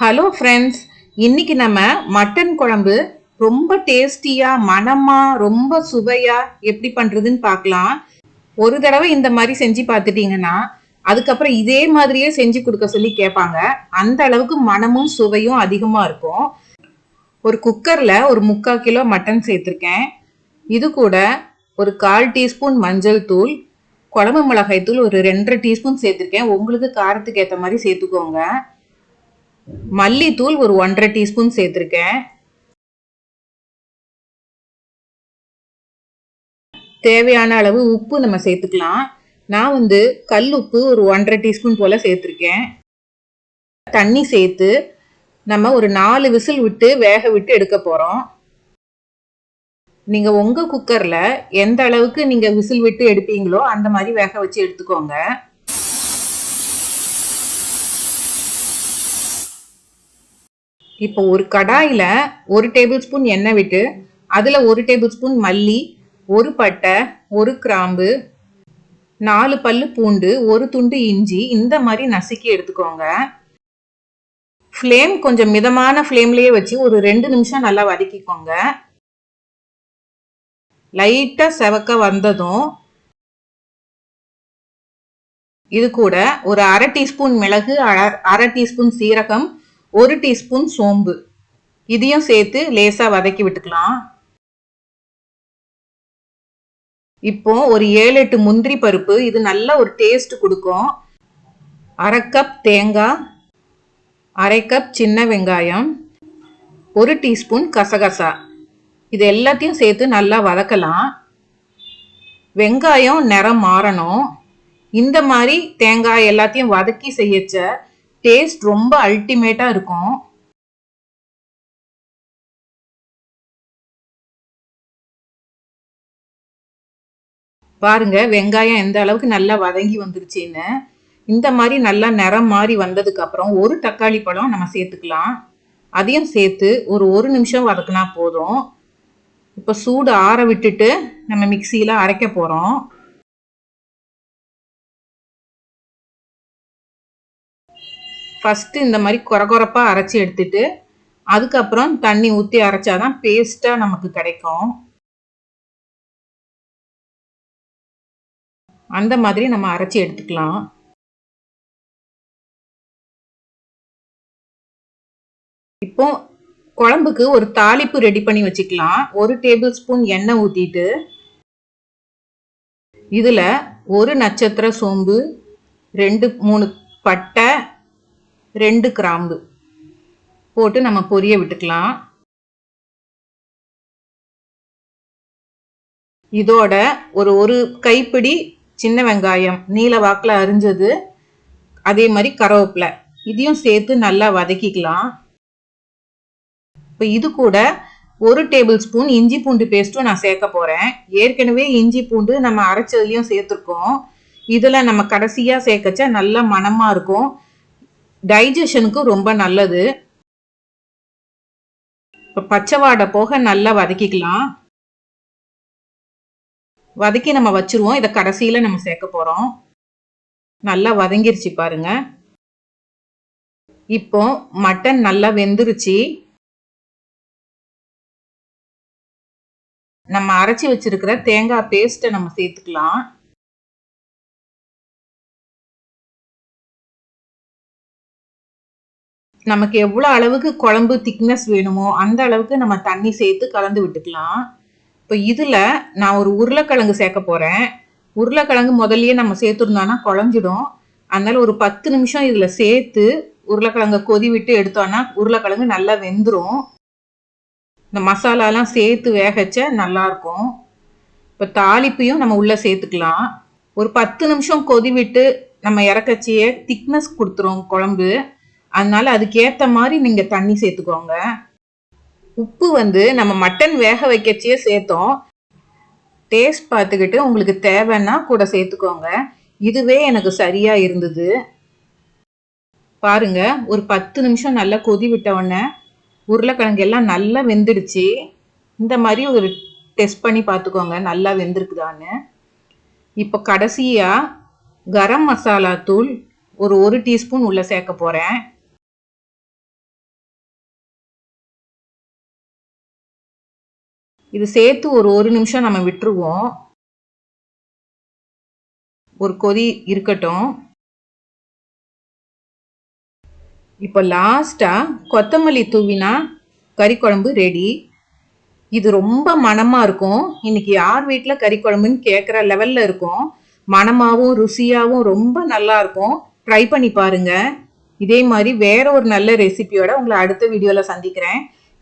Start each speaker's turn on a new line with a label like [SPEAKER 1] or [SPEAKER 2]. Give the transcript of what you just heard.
[SPEAKER 1] Hello friends இன்னைக்கு நம்ம mutton குழம்பு ரொம்ப டேஸ்டியா மனமா ரொம்ப சுவையா எப்படி பண்றதுன்னு பார்க்கலாம். ஒரு தடவை இந்த மாதிரி செஞ்சு பார்த்துட்டீங்கன்னா அதுக்கப்புறம் இதே மாதிரியே செஞ்சு கொடுக்க சொல்லி கேட்பாங்க. அந்த அளவுக்கு மணமும் சுவையும் அதிகமா இருக்கும். ஒரு குக்கர்ல ஒரு முக்கால் கிலோ மட்டன் சேர்த்துருக்கேன். இது கூட ஒரு கால் டீஸ்பூன் மஞ்சள் தூள் குழம்பு மிளகாய் தூள் ஒரு ரெண்டரை டீஸ்பூன் சேர்த்துருக்கேன். உங்களுக்கு காரத்துக்கு ஏற்ற மாதிரி சேர்த்துக்கோங்க. மல்லித்தூள் ஒரு ஒன்றரை டீஸ்பூன் சேர்த்துருக்கேன். தேவையான அளவு உப்பு நம்ம சேர்த்துக்கலாம். நான் வந்து கல் உப்பு ஒரு ஒன்றரை டீஸ்பூன் போல் சேர்த்துருக்கேன். தண்ணி சேர்த்து நம்ம ஒரு நாலு விசில் விட்டு வேக விட்டு எடுக்க போகிறோம் நீங்கள் உங்கள் குக்கரில் எந்த அளவுக்கு நீங்கள் விசில் விட்டு எடுப்பீங்களோ அந்த மாதிரி வேக வச்சு எடுத்துக்கோங்க. இப்போ ஒரு கடாயில் ஒரு டேபிள் ஸ்பூன் எண்ணெய் விட்டு அதில் ஒரு டேபிள் ஸ்பூன் மல்லி ஒரு பட்டை ஒரு கிராம்பு நாலு பல்லு பூண்டு ஒரு துண்டு இஞ்சி இந்த மாதிரி நசுக்கி எடுத்துக்கோங்க. ஃப்ளேம் கொஞ்சம் மிதமான ஃப்ளேம்லேயே வச்சு ஒரு ரெண்டு நிமிஷம் நல்லா வதக்கிக்கோங்க. லைட்டாக செவக்க வந்ததும் இது கூட ஒரு அரை டீஸ்பூன் மிளகு அரை டீஸ்பூன் சீரகம் ஒரு டீஸ்பூன் சோம்பு. இதையும் சேர்த்து லேசாக வதக்கி விட்டுக்கலாம். இப்போ ஒரு ஏழு எட்டு முந்திரி பருப்பு இது நல்ல ஒரு டேஸ்ட் கொடுக்கும். அரை கப் தேங்காய் அரை கப் சின்ன வெங்காயம் ஒரு டீஸ்பூன் கசகசா. இது எல்லாத்தையும் சேர்த்து நல்லா வதக்கலாம். வெங்காயம் நிறம் மாறணும். இந்த மாதிரி தேங்காய் எல்லாத்தையும் வதக்கி செய்யச்ச டேஸ்ட் ரொம்ப அல்டிமேட்டாக இருக்கும். பாருங்க வெங்காயம் எந்த அளவுக்கு நல்லா வதங்கி வந்துருச்சுன்னு. இந்த மாதிரி நல்லா நிறம் மாறி வந்ததுக்கு அப்புறம் ஒரு தக்காளி பழம் நம்ம சேர்த்துக்கலாம். அதையும் சேர்த்து ஒரு ஒரு நிமிஷம் வதக்குனா போதும். இப்போ சூடு ஆற விட்டுட்டு நம்ம மிக்சியில் அரைக்க போகிறோம் ஃபஸ்ட்டு இந்த மாதிரி குறை குறைப்பாக அரைச்சி எடுத்துட்டு அதுக்கப்புறம் தண்ணி ஊற்றி அரைச்சாதான் பேஸ்ட்டாக நமக்கு கிடைக்கும். அந்த மாதிரி நம்ம அரைச்சி எடுத்துக்கலாம். இப்போ குழம்புக்கு ஒரு தாளிப்பு ரெடி பண்ணி வச்சுக்கலாம். ஒரு டேபிள் ஸ்பூன் எண்ணெய் ஊற்றிட்டு இதில் ஒரு நட்சத்திர சோம்பு ரெண்டு மூணு பட்டை ரெண்டு கிராம்பு போட்டு நம்ம பொரிய விட்டுக்கலாம். இதோட ஒரு ஒரு கைப்பிடி சின்ன வெங்காயம் நீல வாக்கில் அரிஞ்சது. அதே மாதிரி கருவேப்பிலை. இதையும் சேர்த்து நல்லா வதக்கிக்கலாம். இப்போ இது கூட ஒரு டேபிள் ஸ்பூன் இஞ்சி பூண்டு பேஸ்ட்டும் நான் சேர்க்க போகிறேன் ஏற்கனவே இஞ்சி பூண்டு நம்ம அரைச்சதுலேயும் சேர்த்துருக்கோம். இதில் நம்ம கடைசியாக சேர்க்கச்சா நல்லா மனமாக இருக்கும். டைஜஷனுக்கும் ரொம்ப நல்லது. இப்போ பச்சை வாடை போக நல்லா வதக்கிக்கலாம். வதக்கி நம்ம வச்சுருவோம். இதை கடைசியில் நம்ம சேர்க்க போகிறோம் நல்லா வதங்கிருச்சு பாருங்க. இப்போ மட்டன் நல்லா வெந்துருச்சு. நம்ம அரைச்சி வச்சிருக்கிற தேங்காய் பேஸ்ட்டை நம்ம சேர்த்துக்கலாம். நமக்கு எவ்வளோ அளவுக்கு குழம்பு திக்னஸ் வேணுமோ அந்த அளவுக்கு நம்ம தண்ணி சேர்த்து கலந்து விட்டுக்கலாம். இப்போ இதில் நான் ஒரு உருளைக்கிழங்கு சேர்க்க போகிறேன் உருளைக்கிழங்கு முதல்லயே நம்ம சேர்த்துருந்தோன்னா குழஞ்சிடும். அதனால ஒரு பத்து நிமிஷம் இதில் சேர்த்து உருளைக்கிழங்கை கொதி விட்டு எடுத்தோன்னா உருளைக்கிழங்கு நல்லா வெந்துடும் இந்த மசாலாலாம் சேர்த்து வேகச்ச நல்லாயிருக்கும் இப்போ தாளிப்பையும் நம்ம உள்ளே சேர்த்துக்கலாம். ஒரு பத்து நிமிஷம் கொதி விட்டு நம்ம இறக்கச்சியே திக்னஸ் கொடுத்துரும் குழம்பு. அதனால அதுக்கேற்ற மாதிரி நீங்கள் தண்ணி சேர்த்துக்கோங்க. உப்பு வந்து நம்ம மட்டன் வேக வைக்கச்சியே சேர்த்தோம். டேஸ்ட் பார்த்துக்கிட்டு உங்களுக்கு தேவைன்னா கூட சேர்த்துக்கோங்க. இதுவே எனக்கு சரியா இருந்தது. பாருங்க ஒரு பத்து நிமிஷம் நல்லா கொதி விட்ட உடனே உருளைக்கிழங்கு எல்லாம் நல்லா வெந்துடுச்சு. இந்த மாதிரி ஒரு டெஸ்ட் பண்ணி பார்த்துக்கோங்க நல்லா வெந்திருக்குதான்னு. இப்போ கடைசியாக கரம் மசாலா தூள் ஒரு ஒரு டீஸ்பூன் உள்ளே சேர்க்க போகிறேன் இது சேர்த்து ஒரு ஒரு நிமிஷம் நம்ம விட்டுருவோம். ஒரு கொதி இருக்கட்டும். இப்போ லாஸ்ட்டாக கொத்தமல்லி தூவினா கறி குழம்பு ரெடி இது ரொம்ப மணமாக இருக்கும். இன்னைக்கு யார் வீட்டில் கறி குழம்புன்னு கேட்குற லெவலில் இருக்கும். மணமாகவும் ருசியாகவும் ரொம்ப நல்லா இருக்கும். ட்ரை பண்ணி பாருங்கள் இதே மாதிரி வேற ஒரு நல்ல ரெசிபியோட உங்களை அடுத்த வீடியோவில் சந்திக்கிறேன்.